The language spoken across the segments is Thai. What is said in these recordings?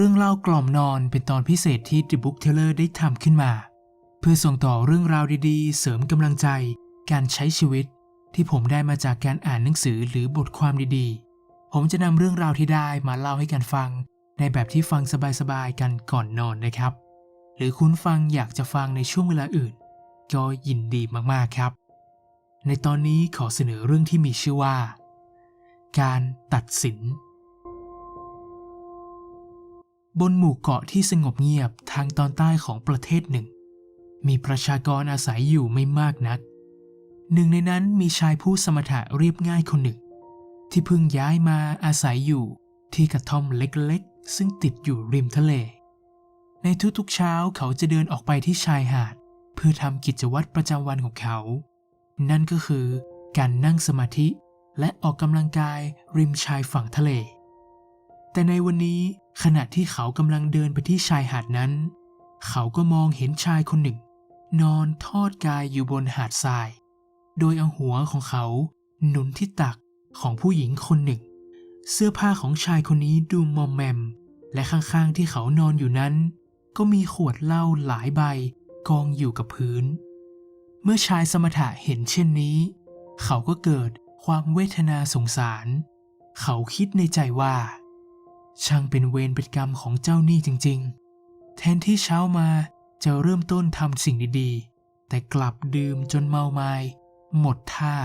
เรื่องเล่ากล่อมนอนเป็นตอนพิเศษที่ The Book Teller ได้ทำขึ้นมา เพื่อส่งต่อเรื่องราวดีๆ เสริมกำลังใจ การใช้ชีวิต ที่ผมได้มาจากการอ่านหนังสือหรือบทความดีๆ ผมจะนำเรื่องราวที่ได้มาเล่าให้กันฟัง ในแบบที่ฟังสบายๆกันก่อนนอนนะครับ หรือคุณฟังอยากจะฟังในช่วงเวลาอื่น ก็ยินดีมากๆครับ ในตอนนี้ขอเสนอเรื่องที่มีชื่อว่า การตัดสิน บนหมู่เกาะที่สงบเงียบทางตอนใต้ของประเทศหนึ่ง มีประชากรอาศัยอยู่ไม่มากนัก หนึ่งในนั้นมีชายผู้สมถะเรียบง่ายคนหนึ่ง ที่เพิ่งย้ายมาอาศัยอยู่ที่กระท่อมเล็กๆ ซึ่งติดอยู่ริมทะเล ในทุกๆเช้าเขาจะเดินออกไปที่ชายหาด เพื่อทำกิจวัตรประจำวันของเขา นั่นก็คือการนั่งสมาธิและออกกำลังกายริมชายฝั่งทะเล แต่ในวันนี้ขณะที่เขากำลังเดินไปที่ชายหาดนั้น เขาก็มองเห็นชายคนหนึ่ง นอนทอดกายอยู่บนหาดทราย โดยเอาหัวของเขาหนุนที่ตักของผู้หญิงคนหนึ่ง เสื้อผ้าของชายคนนี้ดูมอมแมม และข้างๆที่เขานอนอยู่นั้น ก็มีขวดเหล้าหลายใบกองอยู่กับพื้น เมื่อชายสมถะเห็นเช่นนี้ เขาก็เกิดความเวทนาสงสาร เขาคิดในใจว่า ช่างเป็นเวรเป็นกรรมของเจ้าหนี้จริง ๆ แทนที่เช้ามาจะเริ่มต้นทำสิ่งดีๆ แต่กลับดื่มจนเมาไมา้หมดท่า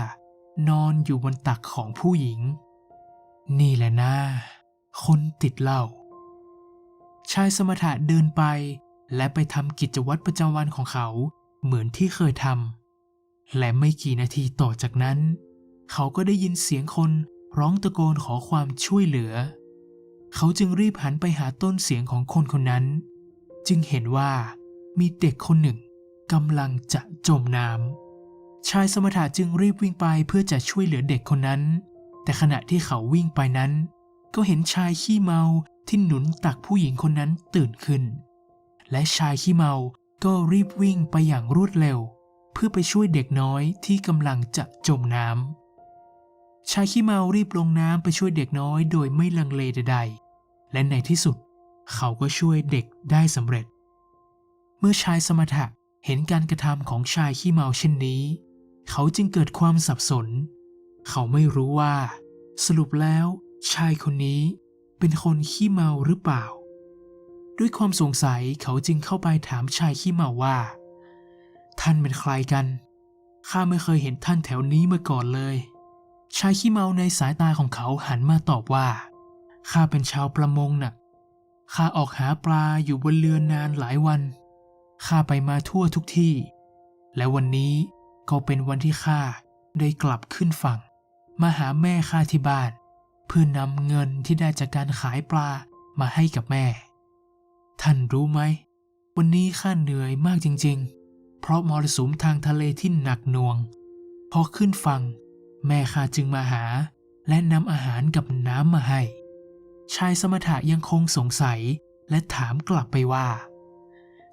นอนอยู่บนตักของผู้หญิง นี่แหละนะคนติดเหล้าชายสมถะเดินไป และไปทำกิจวัตรประจำวันของเขาเหมือนที่เคยทำและไม่กี่นาทีต่อจากนั้น เขาก็ได้ยินเสียงคนร้องตะโกนขอความช่วยเหลือ เขาจึงรีบหันไปหาต้นเสียงของคนคนนั้น จึงเห็นว่ามีเด็กคนหนึ่งกำลังจะจมน้ำชายสมถะจึงรีบวิ่งไปเพื่อจะช่วยเหลือเด็กคนนั้น แต่ขณะที่เขาวิ่งไปนั้น ก็เห็นชายขี้เมาที่หนุนตักผู้หญิงคนนั้นตื่นขึ้น และชายขี้เมาก็รีบวิ่งไปอย่างรวดเร็ว เพื่อไปช่วยเด็กน้อยที่กำลังจะจมน้ำชายขี้เมารีบลงน้ำไปช่วยเด็กน้อยโดยไม่ลังเลใด และในที่สุด เขาก็ช่วยเด็กได้สำเร็จ เมื่อชายสมถะเห็นการกระทำของชายขี้เมาเช่นนี้ เขาจึงเกิดความสับสน เขาไม่รู้ว่า สรุปแล้ว ชายคนนี้เป็นคนขี้เมาหรือเปล่า ด้วยความสงสัยเขาจึงเข้าไปถามชายขี้เมาว่า ท่านเป็นใครกันข้าไม่เคยเห็นท่านแถวนี้มาก่อนเลย ชายขี้เมาในสายตาของเขาหันมาตอบว่า ข้าเป็นชาวประมงน่ะ ข้าออกหาปลาอยู่บนเรือนนานหลายวัน ข้าไปมาทั่วทุกที่ และวันนี้ก็เป็นวันที่ข้าได้กลับขึ้นฝั่ง มาหาแม่ข้าที่บ้าน เพื่อนำเงินที่ได้จากการขายปลามาให้กับแม่ ท่านรู้ไหม วันนี้ข้าเหนื่อยมากจริง ๆ เพราะมรสุมทางทะเลที่หนักหน่วง พอขึ้นฝั่ง แม่ข้าจึงมาหา และนำอาหารกับน้ำมาให้ ชายสมถะยังคงสงสัยและถามกลับไปว่า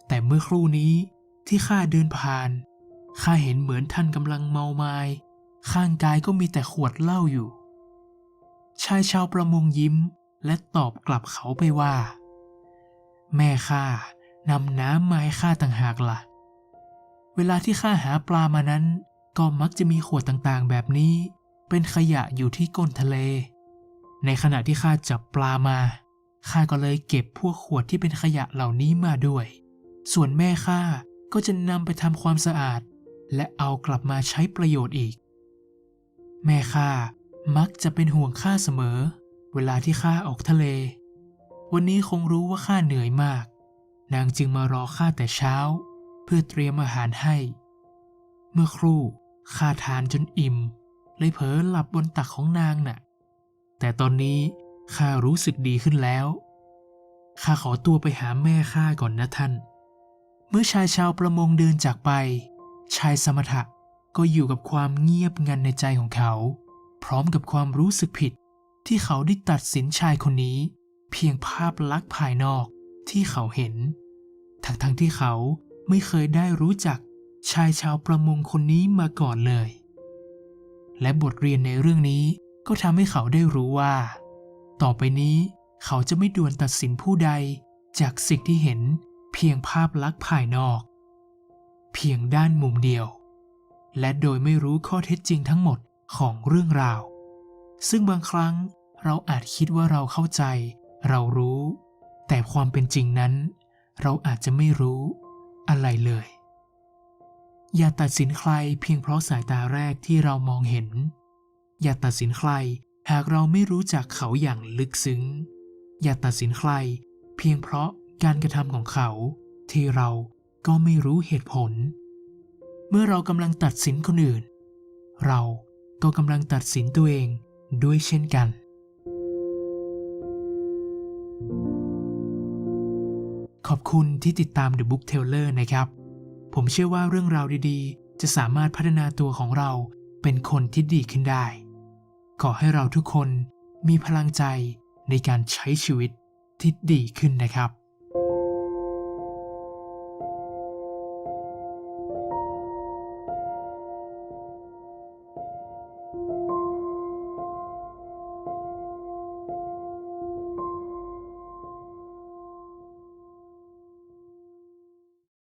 แต่เมื่อครู่นี้ที่ข้าเดินผ่านข้าเห็นเหมือนท่านกำลังเมาไมา้ข้างกายก็มีแต่ขวดเหล้าอยู่ ชายชาวประมงยิ้มและตอบกลับเขาไปว่า แม่ข้านำน้ำมาให้ข้าต่างหากละ่ะ เวลาที่ข้าหาปลามานั้น ก็มักจะมีขวดต่างๆแบบนี้ เป็นขยะอยู่ที่ก้นทะเล ในขณะที่ข้าจับปลามาข้าก็เลยเก็บพวกขวดที่เป็นขยะเหล่านี้มาด้วย ส่วนแม่ข้าก็จะนำไปทำความสะอาด และเอากลับมาใช้ประโยชน์อีก แม่ข้ามักจะเป็นห่วงข้าเสมอ เวลาที่ข้าออกทะเล วันนี้คงรู้ว่าข้าเหนื่อยมาก นางจึงมารอข้าแต่เช้า เพื่อเตรียมอาหารให้ เมื่อครู่ข้าทานจนอิ่ม เลยเผลอหลับบนตักของนางน่ะ แต่ตอนนี้ข้ารู้สึกดีขึ้นแล้ว ข้าขอตัวไปหาแม่ข้าก่อนนะท่าน เมื่อชายชาวประมงเดินจากไป ชายสมถะก็อยู่กับความเงียบงันในใจของเขา พร้อมกับความรู้สึกผิดที่เขาได้ตัดสินชายคนนี้ เพียงภาพลักษณ์ภายนอกที่เขาเห็น ทั้งๆทที่เขาไม่เคยได้รู้จักชายชาวประมงคนนี้มาก่อนเลย และบทเรียนในเรื่องนี้ ก็ทำให้เขาได้รู้ว่า ต่อไปนี้เขาจะไม่ด่วนตัดสินผู้ใดจากสิ่งที่เห็นเพียงภาพลักษณ์ภายนอก เพียงด้านมุมเดียว และโดยไม่รู้ข้อเท็จจริงทั้งหมดของเรื่องราว ซึ่งบางครั้งเราอาจคิดว่าเราเข้าใจ เรารู้ แต่ความเป็นจริงนั้น เราอาจจะไม่รู้อะไรเลย อย่าตัดสินใครเพียงเพราะสายตาแรกที่เรามองเห็น อย่าตัดสินใคร หากเราไม่รู้จักเขาอย่างลึกซึ้ง อย่าตัดสินใคร เพียงเพราะการกระทำของเขา ที่เราก็ไม่รู้เหตุผล เมื่อเรากำลังตัดสินคนอื่น เราก็กำลังตัดสินตัวเองด้วยเช่นกัน ขอบคุณที่ติดตาม The Book Teller นะครับ ผมเชื่อว่าเรื่องราวดีๆ จะสามารถพัฒนาตัวของเราเป็นคนที่ดีขึ้นได้ ขอให้เราทุกคนมีพลังใจในการใช้ชีวิตที่ดีขึ้นนะครับ